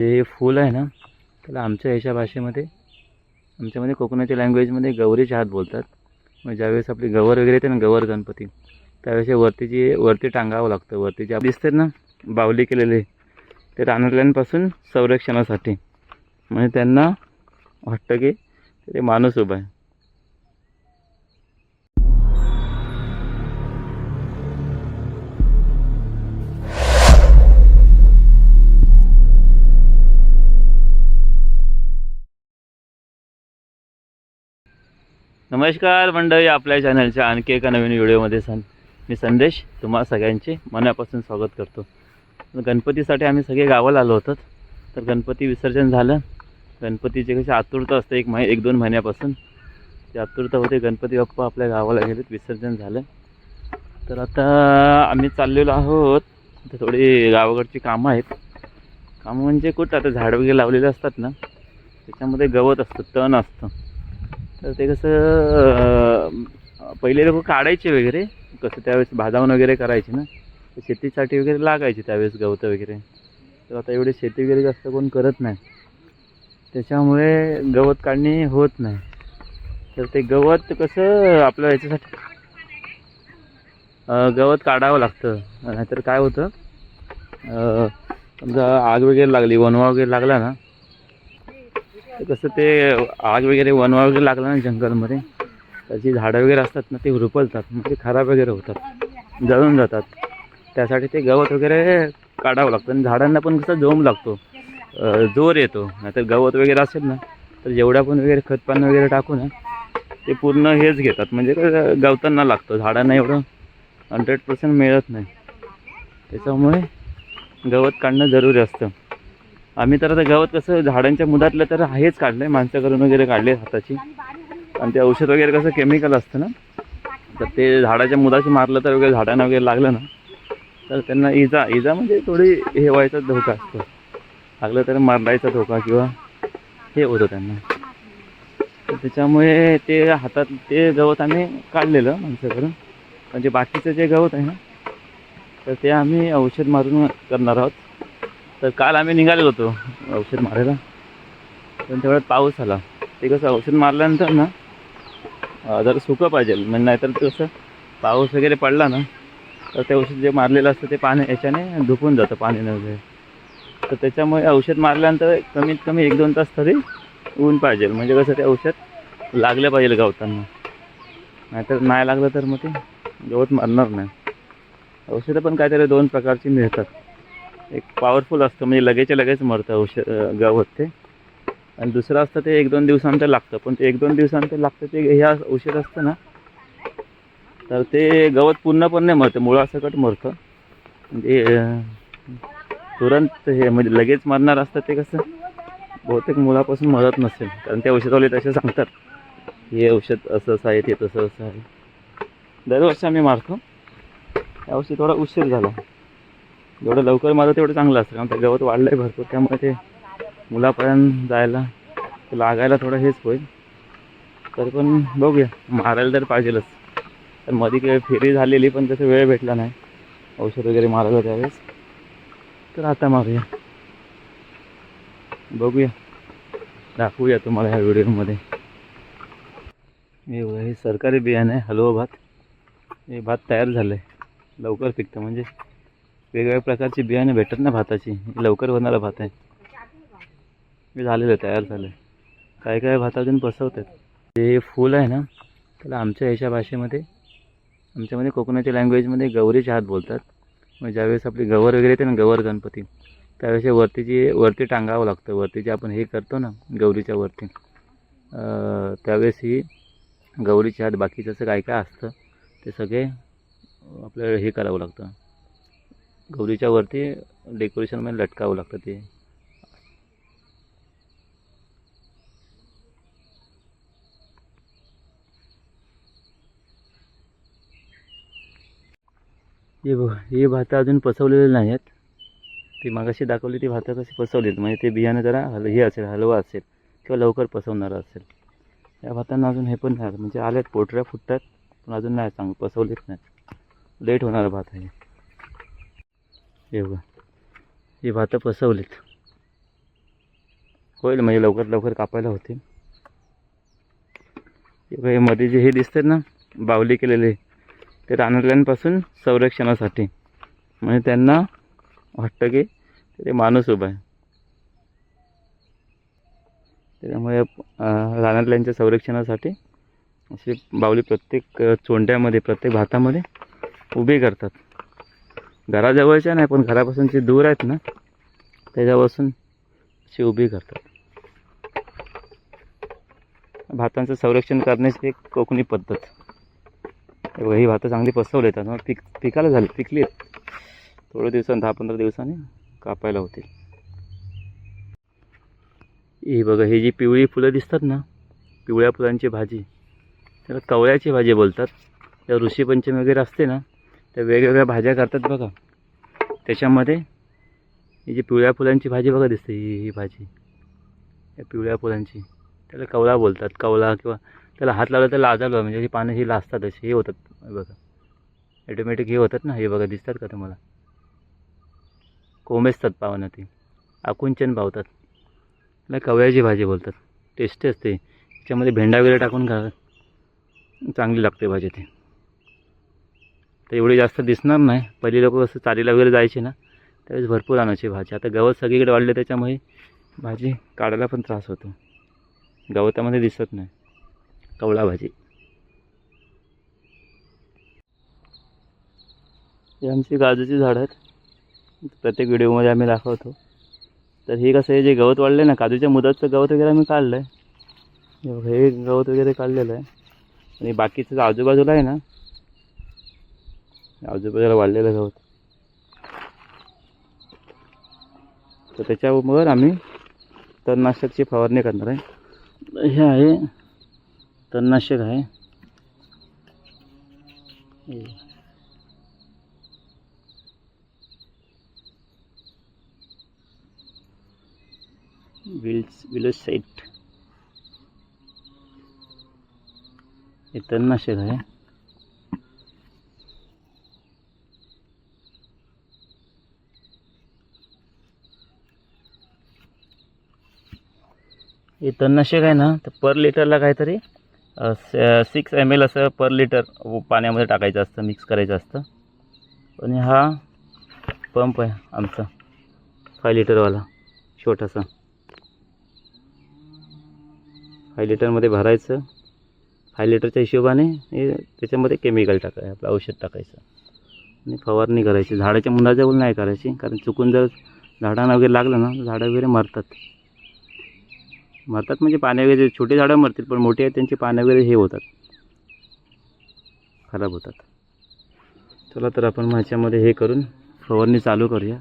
ते फूल आहे ना त्याला आमच्या ह्याच्या भाषेमध्ये आमच्यामध्ये कोकणाच्या लँग्वेजमध्ये गौरीचे हात बोलतात. मग ज्यावेळेस आपली गवर वगैरे येते ना गवर गणपती त्यावेळेस हे वरतीची वरती टांगावं लागतं वरती जे दिसते ना बावली केलेले ते रानवल्यांपासून संरक्षणासाठी. म्हणजे त्यांना वाटतं की ते माणूस उभा आहे. नमस्कार मंडळी आपल्या चॅनलच्या आणखी एका नवीन व्हिडिओमध्ये सं मी संदेश तुम्हा सगळ्यांचे मनापासून स्वागत करतो. गणपतीसाठी आम्ही सगळे गावाला आलो होतो. तर गणपती विसर्जन झालं. गणपतीची कशी आतुरता असते एक महि एक दोन महिन्यापासून. ती आतुरता होते गणपती बाप्पा आपल्या गावाला गेलेत विसर्जन झालं. तर आता आम्ही चाललेलो आहोत. तर थोडी गावाकडची कामं आहेत. कामं म्हणजे कुठं? आता झाड वगैरे लावलेले असतात ना. त्याच्यामध्ये गवत असतं तण असतं. तर ते कसं पहिले लोक काढायचे वगैरे. कसं त्यावेळेस भाजावण वगैरे करायचे ना. तर शेतीसाठी वगैरे लागायचे त्यावेळेस गवतं वगैरे. तर आता एवढी शेती वगैरे जास्त कोण करत नाही. त्याच्यामुळे गवत काढणे होत नाही. तर ते गवत कसं आपलं याच्यासाठी गवत काढावं लागतं. नाहीतर काय होतं समजा आग वगैरे लागली वनवा वगैरे लागला ना कसं ते आग वगैरे वनवा वगैरे लागला ना जंगलमध्ये त्याची झाडं वगैरे असतात ना ते रुपलतात ते खराब वगैरे होतात जळून जातात. त्यासाठी ते गवत वगैरे काढावं लागतं आणि झाडांना पण कसं जोम लागतो जोर येतो. नाहीतर गवत वगैरे असेल ना तर जेवढा पण वगैरे खतपान वगैरे टाकू ना ते पूर्ण हेच घेतात. म्हणजे गवतांना लागतं झाडांना एवढं हंड्रेड पर्सेंट मिळत नाही. त्याच्यामुळे गवत काढणं जरुरी असतं. आम्ही तर आता गवत कसं झाडांच्या मुदातलं तर आहेच काढलं आहे माणसाकडून वगैरे काढले हाताची. आणि ते औषध वगैरे कसं केमिकल असतं ना तर ते झाडाच्या मुदाशी मारलं तर वगैरे झाडांना वगैरे लागलं ना तर त्यांना इजा इजा म्हणजे थोडी हे व्हायचा धोका असतो. लागलं तर मारडायचा धोका किंवा हे होतं त्यांना. तर त्याच्यामुळे ते हातात ते गवत आम्ही काढलेलं माणसाकडून म्हणजे बाकीचं जे गवत आहे ना तर ते आम्ही औषध मारून करणार आहोत. तर काल आम्ही निघालेलो होतो औषध मारायला. पण तेवढ्यात पाऊस आला. ते कसं औषध मारल्यानंतर ना जरा सुकं पाहिजे. म्हणजे नाहीतर कसं पाऊस वगैरे पडला ना तर ते औषध जे मारलेलं असतं ते पाणी याच्याने धुपून जातं पाण्याने वगैरे तर त्याच्यामुळे औषध मारल्यानंतर कमीत कमी एक दोन तास तरी ऊन पाहिजे. म्हणजे कसं ते औषध लागलं पाहिजे गवतांना. नाहीतर नाही लागलं तर मग ते गवत मारणार नाही. औषधं पण काहीतरी दोन प्रकारची मिळतात. एक पॉवरफुल असतं म्हणजे लगेचच्या लगेच मरतं औषध गवत ते आणि दुसरं असतं ते एक दोन दिवसांत लागतं. पण ते एक दोन दिवसांत लागतं ते ह्या औषध असतं ना तर ते गवत पूर्णपणे मरतं मुळासकट मरतं. म्हणजे तुरंत हे म्हणजे लगेच मरणार असतं ते कसं बहुतेक मुळापासून मरत नसेल. कारण ते औषधवाले तसे सांगतात हे औषध असं असं आहे ते तसं असं आहे. दरवर्षी आम्ही मारतो. यावर्षी थोडा उशीर झाला. जेवढं लवकर मारलं तेवढं चांगलं असतं कारण ते गवत वाढलं आहे भरपूर. त्यामुळे ते मुलापर्यंत जायला ते लागायला थोडं हेच होईल. तर पण बघूया मारायला तर पाहिजेलच. तर मध्ये काही फेरी झालेली पण तसं वेळ भेटला नाही. औषध वगैरे मारायला त्यावेळेस. तर आता मारूया. बघूया. दाखवूया तुम्हाला ह्या व्हिडिओमध्ये. हे बघा, हे सरकारी बियाणं आहे हलवा भात. हे भात तयार झालं आहे लवकर पिकतं म्हणजे वेगवेगळ्या प्रकारची बियाणे भेटतात ना भाताची. लवकर होणारा भात आहे. हे झालेलं तयार झालं काय काय भात अजून बसवतात ते फूल आहे ना त्याला आमच्या ह्याच्या भाषेमध्ये आमच्यामध्ये कोकणाच्या लँग्वेजमध्ये गौरीचे हात बोलतात. मग ज्यावेळेस आपली गवर वगैरे येते ना गवर गणपती त्यावेळेस वरतीची वरती टांगावं लागतं. वरती जे आपण हे करतो ना गौरीच्या वरती. त्यावेळेस ही गौरीच्या हात बाकीचं असं काय काय असतं ते सगळे आपल्याला हे करावं लागतं. गौरीच्या वरती डेकोरेशनमध्ये लटकावं लागतं ते. हे हे भात अजून पसवलेले नाही आहेत ती मागाशी दाखवली ती भातं कशी पसवलीत? म्हणजे ते बियाणं जरा हल हे असेल हलवा असेल किंवा लवकर पसवणारं असेल. या भातांना अजून हे पण नाही म्हणजे आल्यात पोटऱ्या फुटतात पण अजून नाही चांगलं पसवलीत नाही लेट होणारा भात आहे. हे बघा. हे भातं पसवलीत. होईल म्हणजे लवकर लवकर कापायला होते हे मध्ये जे हे दिसतात ना बावली केलेले ते रानटल्यांपासून संरक्षणासाठी. म्हणजे त्यांना वाटतं की ते माणूस उभा आहे. त्याच्यामुळे अं, रानातल्यांच्या संरक्षणासाठी अशी बावली प्रत्येक चोंड्यामध्ये प्रत्येक भातामध्ये उभी करतात. घराजवळच्या नाही पण घरापासून जे दूर आहेत ना त्याच्यापासून अशी उभी करतात. भातांचं संरक्षण करण्याची एक कोकणी पद्धत. ही भातं चांगली पसवली येतात मग पिक पिकायला झाली पिकली आहेत. थोड्या दिवसांनी दहा पंधरा दिवसांनी कापायला होतील. ही बघा ही जी पिवळी फुलं दिसतात ना पिवळ्या फुलांची भाजी त्याला कवळ्याची भाजी बोलतात. त्या ऋषीपंचमी वगैरे असते ना त्या वेगवेगळ्या भाज्या करतात बघा. त्याच्यामध्ये ही जी पिवळ्या फुलांची भाजी बघा दिसते ही ही भाजी. या पिवळ्या फुलांची. त्याला कवळा बोलतात. कवळा किंवा त्याला हात लावला तर लाजायला म्हणजे ही पानं ही लाजतात अशी. हे होतात हे बघा. ऑटोमॅटिक हे होतात ना. हे बघा. दिसतात का तुम्हाला? कोमेजतात पावनं ती. आकुंचन पावतात त्याला कवळ्याची भाजी बोलतात. टेस्टी असते. त्याच्यामध्ये भेंडा वगैरे टाकून खा चांगली लागते भाजी ती. तर एवढी जास्त दिसणार नाही. पहिली लोक कसं चालीला वगैरे जायचे ना त्यावेळेस भरपूर आणायची भाजी. आता गवत सगळीकडे वाढले त्याच्यामुळे भाजी काढायला पण त्रास होतो. गवतामध्ये दिसत नाही. कवळा भाजी. हे आमची काजूची झाडं आहेत. प्रत्येक व्हिडिओमध्ये आम्ही दाखवतो. तर हे कसं आहे जे गवत वाढलं ना काजूच्या मुदतचं गवत वगैरे आम्ही काढलं आहे हे गवत वगैरे काढलेलं आहे. आणि बाकीचं आजूबाजूला आहे ना आजूबाजूला वाढलेलं गवत तर त्याच्यावर आम्ही तणनाशकची फवारणी करणार आहे. हे आहे. तणनाशक आहे. हे. विल्स साईट हे तणनाशक आहे. हे तणनाशक आहे ना तर पर लिटरला काहीतरी सिक्स एम एल असं पर लिटर पाण्यामध्ये टाकायचं असतं मिक्स करायचं असतं. आणि हा पंप आहे आमचा फाय लिटरवाला छोटासा. फाय लिटरमध्ये भरायचं फाय लिटरच्या हिशोबाने हे त्याच्यामध्ये केमिकल टाकायचं आपलं औषध टाकायचं. आणि फवारणी करायची. झाडाच्या मुंडाजवळ नाही करायची कारण चुकून जर झाडांना वगैरे लागलं ना झाडं वगैरे मरतात. मरतात म्हणजे पाने वगैरे छोटे झाडं मरतील पण मोठी आहेत त्यांची पाने वगैरे हे होतात. खराब होतात. चला तर आपण ह्याच्यामध्ये हे करून फवारणी चालू करूया.